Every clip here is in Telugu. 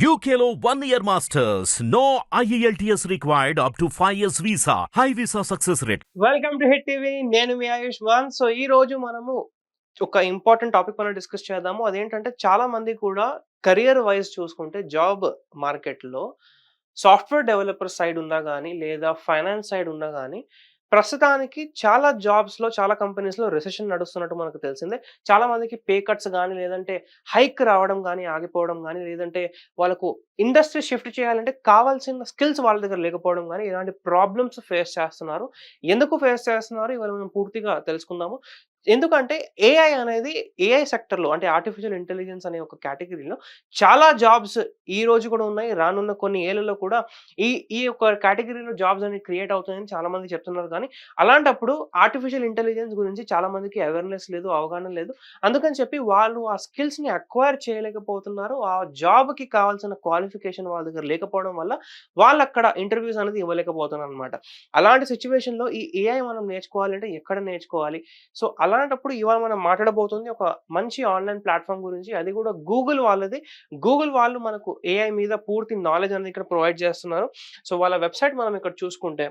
యూకేలో one year masters no E IELTS required up to 5 years visa. High visa success rate. Welcome to hit TV నేను మీ ఆయుష్ మాన్ సో ఈ రోజు మనము ఒక ఇంపార్టెంట్ టాపిక్ మనం డిస్కస్ చేద్దాము అదేంటంటే చాలా మంది కూడా కెరియర్ వైజ్ చూసుకుంటే జాబ్ మార్కెట్లో సాఫ్ట్వేర్ డెవలపర్ సైడ్ ఉన్నా కానీ లేదా ఫైనాన్స్ సైడ్ ఉన్నా కానీ ప్రస్తుతానికి చాలా జాబ్స్లో చాలా కంపెనీస్లో రిసెషన్ నడుస్తున్నట్టు మనకు తెలిసిందే. చాలా మందికి పే కట్స్ కానీ లేదంటే హైక్ రావడం కానీ ఆగిపోవడం కానీ లేదంటే వాళ్ళకు ఇండస్ట్రీ షిఫ్ట్ చేయాలంటే కావాల్సిన స్కిల్స్ వాళ్ళ దగ్గర లేకపోవడం కానీ ఇలాంటి ప్రాబ్లమ్స్ ఫేస్ చేస్తున్నారు. ఎందుకు ఫేస్ చేస్తున్నారు? ఇవాళ మనం పూర్తిగా తెలుసుకుందాము. ఎందుకంటే ఏఐ అనేది ఏఐ సెక్టర్లో అంటే ఆర్టిఫిషియల్ ఇంటెలిజెన్స్ అనే ఒక కేటగిరీలో చాలా జాబ్స్ ఈ రోజు కూడా ఉన్నాయి రానున్న కొన్ని ఏళ్ళలో కూడా ఈ ఈ యొక్క కేటగిరీలో జాబ్స్ అనేవి క్రియేట్ అవుతాయని చాలా మంది చెప్తున్నారు. కానీ అలాంటప్పుడు ఆర్టిఫిషియల్ ఇంటెలిజెన్స్ గురించి చాలా మందికి అవేర్నెస్ లేదు అవగాహన లేదు. అందుకని చెప్పి వాళ్ళు ఆ స్కిల్స్ని అక్వైర్ చేయలేకపోతున్నారు. ఆ జాబ్కి కావాల్సిన క్వాలిఫికేషన్ వాళ్ళ దగ్గర లేకపోవడం వల్ల వాళ్ళు అక్కడ ఇంటర్వ్యూస్ అనేది ఇవ్వలేకపోతున్నారు అనమాట అలాంటి సిచ్యువేషన్లో ఈ ఏఐ మనం నేర్చుకోవాలంటే ఎక్కడ నేర్చుకోవాలి? సో అలా అలాంటప్పుడు ఇవాళ మనం మాట్లాడబోతుంది ఒక మంచి ఆన్లైన్ ప్లాట్ఫామ్ గురించి. అది కూడా గూగుల్ వాళ్ళది. గూగుల్ వాళ్ళు మనకు ఏఐ మీద పూర్తి నాలెడ్జ్ అనేది ఇక్కడ ప్రొవైడ్ చేస్తున్నారు. సో వాళ్ళ వెబ్సైట్ మనం ఇక్కడ చూసుకుంటే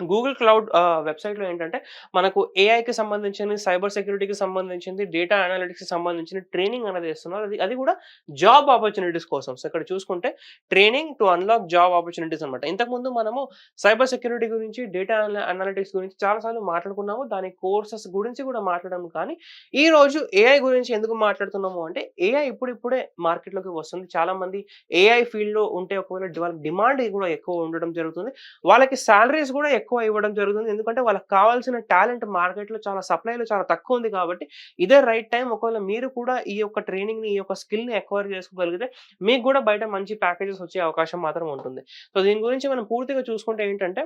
గూగుల్ క్లౌడ్ వెబ్సైట్లో ఏంటంటే మనకు ఏఐకి సంబంధించిన సైబర్ సెక్యూరిటీకి సంబంధించింది డేటా అనాలిటిక్స్కి సంబంధించిన ట్రైనింగ్ అనేది ఇస్తున్నారు. అది అది కూడా జాబ్ ఆపర్చునిటీస్ కోసం. సో ఇక్కడ చూసుకుంటే training to unlock job opportunities అనమాట ఇంతకుముందు మనము సైబర్ సెక్యూరిటీ గురించి డేటా అనాలిటిక్స్ గురించి చాలాసార్లు మాట్లాడుకున్నాము. దాని కోర్సెస్ గురించి కూడా మాట్లాడము కానీ ఈ రోజు ఏఐ గురించి ఎందుకు మాట్లాడుతున్నాము అంటే ఏఐ ఇప్పుడిప్పుడే మార్కెట్లోకి వస్తుంది. చాలా మంది ఏఐ ఫీల్డ్లో ఉంటే ఒకవేళ వాళ్ళ డిమాండ్ కూడా ఎక్కువ ఉండడం జరుగుతుంది. వాళ్ళకి శాలరీస్ కూడా ఎక్కువ ఇవ్వడం జరుగుతుంది. ఎందుకంటే వాళ్ళకి కావాల్సిన టాలెంట్ మార్కెట్లో చాలా సప్లైలో చాలా తక్కువ ఉంది కాబట్టి ఇదే రైట్ టైం. ఒకవేళ మీరు కూడా ఈ యొక్క ట్రైనింగ్ని ఈ యొక్క స్కిల్ని ఎక్వైర్ చేసుకోగలిగితే మీకు కూడా బయట మంచి ప్యాకేజెస్ వచ్చే అవకాశం మాత్రం ఉంటుంది. సో దీని గురించి మనం పూర్తిగా చూసుకుంటే ఏంటంటే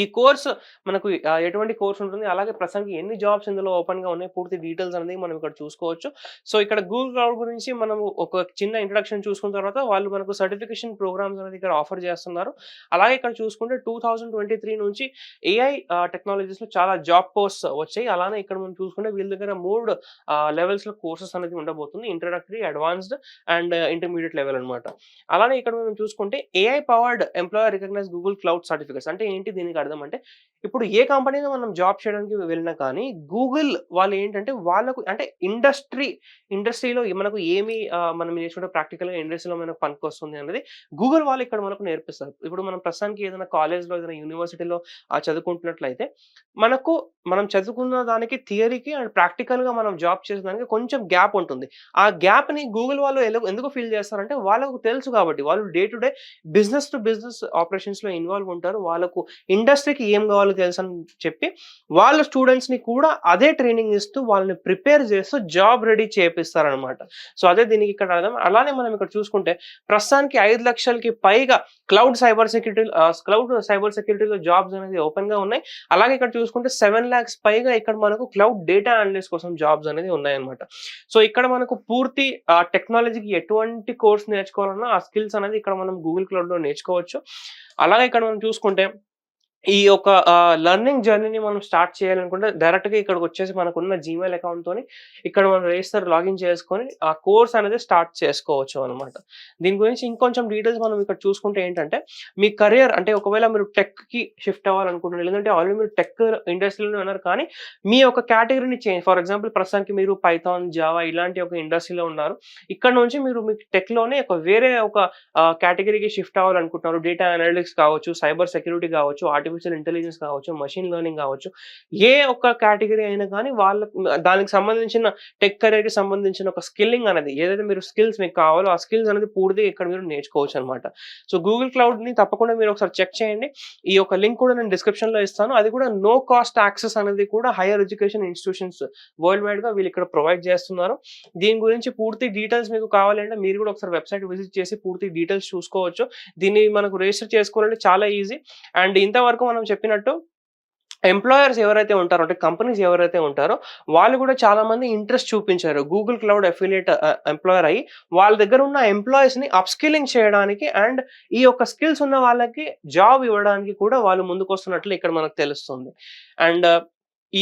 ఈ కోర్స్ మనకు ఎటువంటి కోర్స్ ఉంటుంది? అలాగే ప్రస్తుతానికి ఎన్ని జాబ్స్ ఇందులో ఓపెన్గా ఉన్నాయి? పూర్తి డీటెయిల్స్ అనేది మనం ఇక్కడ చూసుకోవచ్చు. సో ఇక్కడ గూగుల్ క్లౌడ్ గురించి మనం ఒక చిన్న ఇంట్రడక్షన్ చూసుకున్న తర్వాత వాళ్ళు మనకు సర్టిఫికేషన్ ప్రోగ్రామ్స్ అనేది ఇక్కడ ఆఫర్ చేస్తున్నారు. అలాగే ఇక్కడ చూసుకుంటే టూ థౌజండ్ ట్వంటీ త్రీ నుంచి ఏఐ టెక్నాలజీస్లో చాలా జాబ్ పోస్ట్ వచ్చాయి. అలానే ఇక్కడ మనం చూసుకుంటే వీళ్ళ దగ్గర మూడు లెవెల్స్లో కోర్సెస్ అనేది ఉండబోతుంది. Introductory advanced and intermediate level అన్నమాట. అలానే ఇక్కడ మనం చూసుకుంటే AI powered employer recognise Google cloud certificates. అంటే ఏంటి దీనికి అర్థం అంటే ఇప్పుడు ఏ కంపెనీలో మనం జాబ్ చేయడానికి వెళ్ళినా కానీ గూగుల్ వాళ్ళు ఏంటంటే వాళ్ళకు అంటే ఇండస్ట్రీ ఇండస్ట్రీలో మనకు ఏమి మనం నేర్చుకుంటే ప్రాక్టికల్గా ఇండస్ట్రీలో మనకు పనికి వస్తుంది అనేది గూగుల్ వాళ్ళు ఇక్కడ మనకు నేర్పిస్తారు. ఇప్పుడు మనం ప్రస్తుతానికి ఏదైనా కాలేజ్లో ఏదైనా యూనివర్సిటీలో చదువుకుంటున్నట్లయితే మనకు మనం చదువుకున్న దానికి థియరీకి అండ్ ప్రాక్టికల్గా మనం జాబ్ చేసేదానికి కొంచెం గ్యాప్ ఉంటుంది. ఆ గ్యాప్ని గూగుల్ వాళ్ళు ఎందుకు ఫీల్ చేస్తారంటే వాళ్ళకు తెలుసు కాబట్టి. వాళ్ళు day to day business to business ఆపరేషన్స్లో involve ఉంటారు. వాళ్ళకు ఇండస్ట్రీకి ఏం కావాలో తెలుసు అని చెప్పి వాళ్ళ స్టూడెంట్స్ని కూడా అదే ట్రైనింగ్ ఇస్తూ వాళ్ళని ప్రిపేర్ చేస్తూ జాబ్ రెడీ చేపిస్తారనమాట సో అదే దీనికి ఇక్కడ అర్థం. అలానే మనం ఇక్కడ చూసుకుంటే ప్రస్తుతానికి ఐదు లక్షలకి పైగా cloud cyber security cloud cyber సెక్యూరిటీలో jobs అనేది ఓపెన్గా ఉన్నాయి. అలాగే ఇక్కడ చూసుకుంటే సెవెన్ ల్యాక్స్ పైగా ఇక్కడ మనకు క్లౌడ్ డేటా అనలిస్ట్ కోసం జాబ్స్ అనేది ఉన్నాయన్నమాట. సో ఇక్కడ మనకు పూర్తి టెక్నాలజీకి ఎటువంటి కోర్స్ నేర్చుకోవాలన్నా ఆ స్కిల్స్ అనేది ఇక్కడ మనం గూగుల్ క్లౌడ్లో నేర్చుకోవచ్చు. అలాగే ఇక్కడ మనం చూసుకుంటే ఈ యొక్క లెర్నింగ్ జర్నీని మనం స్టార్ట్ చేయాలనుకుంటే డైరెక్ట్గా ఇక్కడికి వచ్చేసి మనకున్న జీమెయిల్ అకౌంట్తోని ఇక్కడ మనం రిజిస్టర్ లాగిన్ చేసుకొని ఆ కోర్స్ అనేది స్టార్ట్ చేసుకోవచ్చు అనమాట దీని గురించి ఇంకొంచెం డీటెయిల్స్ మనం ఇక్కడ చూసుకుంటే ఏంటంటే మీ కెరియర్ అంటే ఒకవేళ మీరు టెక్కి షిఫ్ట్ అవ్వాలనుకుంటున్నారు లేదంటే ఆల్రెడీ మీరు టెక్ ఇండస్ట్రీలోనే ఉన్నారు కానీ మీ యొక్క కేటగిరీని చేంజ్ ఫర్ ఎగ్జాంపుల్ ప్రస్తుతానికి మీరు పైథాన్ జావా ఇలాంటి ఒక ఇండస్ట్రీలో ఉన్నారు. ఇక్కడ నుంచి మీరు మీ టెక్లోనే ఒక వేరే ఒక కేటగిరీకి షిఫ్ట్ అవ్వాలనుకుంటున్నారు. డేటా అనలిటిక్స్ కావచ్చు సైబర్ సెక్యూరిటీ కావచ్చు ఆర్టిఫిషియల్ ఇంటెలిజెన్స్ కావచ్చు మషిన్ లెర్నింగ్ కావచ్చు ఏ ఒక్క కేటగిరీ అయినా కానీ వాళ్ళకు దానికి సంబంధించిన టెక్ కెరీర్కి సంబంధించిన ఒక స్కిల్లింగ్ అనేది ఏదైతే మీరు స్కిల్స్ మీకు కావాలో ఆ స్కిల్స్ అనేది పూర్తిగా ఇక్కడ మీరు నేర్చుకోవచ్చు అనమాట సో గూగుల్ క్లౌడ్ని తప్పకుండా మీరు ఒకసారి చెక్ చేయండి. ఈ యొక్క లింక్ కూడా నేను డిస్క్రిప్షన్లో ఇస్తాను. అది కూడా నో కాస్ట్ యాక్సెస్ అనేది కూడా హైయర్ ఎడ్యుకేషన్ ఇన్స్టిట్యూషన్స్ వరల్డ్ వైడ్గా వీళ్ళు ఇక్కడ ప్రొవైడ్ చేస్తున్నారు. దీని గురించి పూర్తి డీటెయిల్స్ మీకు కావాలంటే మీరు కూడా ఒకసారి వెబ్సైట్ విజిట్ చేసి పూర్తి డీటెయిల్స్ చూసుకోవచ్చు. దీన్ని మనకు రిజిస్టర్ చేసుకోవాలంటే చాలా ఈజీ అండ్ ఇంతవరకు మనం చెప్పినట్టు ఎంప్లాయర్స్ ఎవరైతే ఉంటారో అంటే కంపెనీస్ ఎవరైతే ఉంటారో వాళ్ళు కూడా చాలా మంది ఇంట్రెస్ట్ చూపించారు. గూగుల్ క్లౌడ్ అఫిలియేట్ ఎంప్లాయర్ అయ్యి వాళ్ళ దగ్గర ఉన్న ఎంప్లాయీస్ని అప్స్కిల్లింగ్ చేయడానికి అండ్ ఈ యొక్క స్కిల్స్ ఉన్న వాళ్ళకి జాబ్ ఇవ్వడానికి కూడా వాళ్ళు ముందుకు వస్తున్నట్లు ఇక్కడ మనకు తెలుస్తుంది. అండ్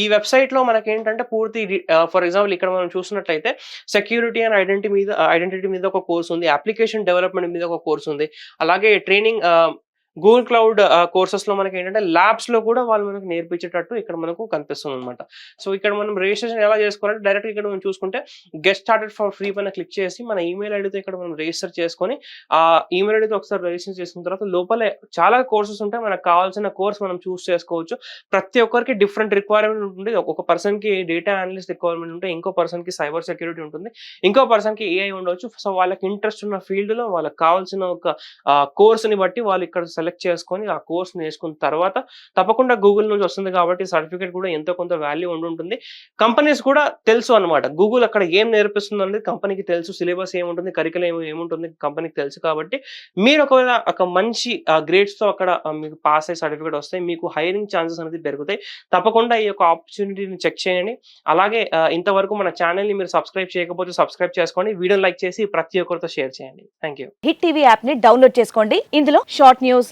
ఈ వెబ్సైట్లో మనకి ఏంటంటే పూర్తి ఫర్ ఎగ్జాంపుల్ ఇక్కడ మనం చూసినట్లయితే సెక్యూరిటీ అండ్ ఐడెంటిటీ మీద ఐడెంటిటీ మీద ఒక కోర్స్ ఉంది అప్లికేషన్ డెవలప్మెంట్ మీద ఒక కోర్స్ ఉంది. అలాగే ట్రైనింగ్ గూగుల్ క్లౌడ్ కోర్సెస్లో మనకి ఏంటంటే ల్యాబ్స్లో కూడా వాళ్ళు మనకు నేర్పించేటట్టు ఇక్కడ మనకు కనిపిస్తుంది అనమాట సో ఇక్కడ మనం రిజిస్ట్రేషన్ ఎలా చేసుకోవాలంటే డైరెక్ట్ ఇక్కడ మనం చూసుకుంటే గెస్ట్ స్టార్టెడ్ ఫర్ ఫ్రీ పైన క్లిక్ చేసి మన ఈమెయిల్ ఐడితో ఇక్కడ మనం రిజిస్టర్ చేసుకొని ఆ ఈమెయిల్ ఐడితో ఒకసారి రిజిస్టర్ చేసుకున్న తర్వాత లోపలే చాలా కోర్సెస్ ఉంటాయి మనకు కావాల్సిన కోర్స్ మనం చూస్ చేసుకోవచ్చు. ప్రతి ఒక్కరికి డిఫరెంట్ రిక్వైర్మెంట్ ఉంటుంది. ఒక పర్సన్కి డేటా అనలిస్ట్ రిక్వైర్మెంట్ ఉంటే ఇంకో పర్సన్కి సైబర్ సెక్యూరిటీ ఉంటుంది. ఇంకో పర్సన్కి ఏఐ ఉండొచ్చు. సో వాళ్ళకి ఇంట్రెస్ట్ ఉన్న ఫీల్డ్లో వాళ్ళకి కావాల్సిన ఒక కోర్స్ని బట్టి వాళ్ళు ఇక్కడ సెలెక్ట్ చేసుకొని ఆ కోర్స్ నేర్చుకున్న తర్వాత తప్పకుండా గూగుల్ నుంచి వస్తుంది కాబట్టి సర్టిఫికేట్ కూడా ఎంతో కొంత వాల్యూ ఉండి ఉంటుంది. కంపెనీస్ కూడా తెలుసు అన్నమాట. గూగుల్ అక్కడ ఏం నేర్పిస్తుంది అనేది కంపెనీకి తెలుసు. సిలబస్ ఏముంటుంది కరికులం ఏముంటుంది కంపెనీకి తెలుసు కాబట్టి మీరు ఒకవేళ ఒక మంచి గ్రేడ్స్తో అక్కడ మీకు పాస్ అయ్యే సర్టిఫికేట్ వస్తాయి మీకు హైరింగ్ ఛాన్సెస్ అనేది పెరుగుతాయి. తప్పకుండా ఈ యొక్క ఆపర్చునిటీని చెక్ చేయండి. అలాగే ఇంతవరకు మన ఛానల్ని మీరు సబ్స్క్రైబ్ చేయకపోతే సబ్స్క్రైబ్ చేసుకోండి. వీడియో లైక్ చేసి ప్రతి ఒక్కరితో షేర్ చేయండి. థ్యాంక్ యూ హిట్ టీవీ యాప్ని డౌన్లోడ్ చేసుకోండి. ఇందులో short news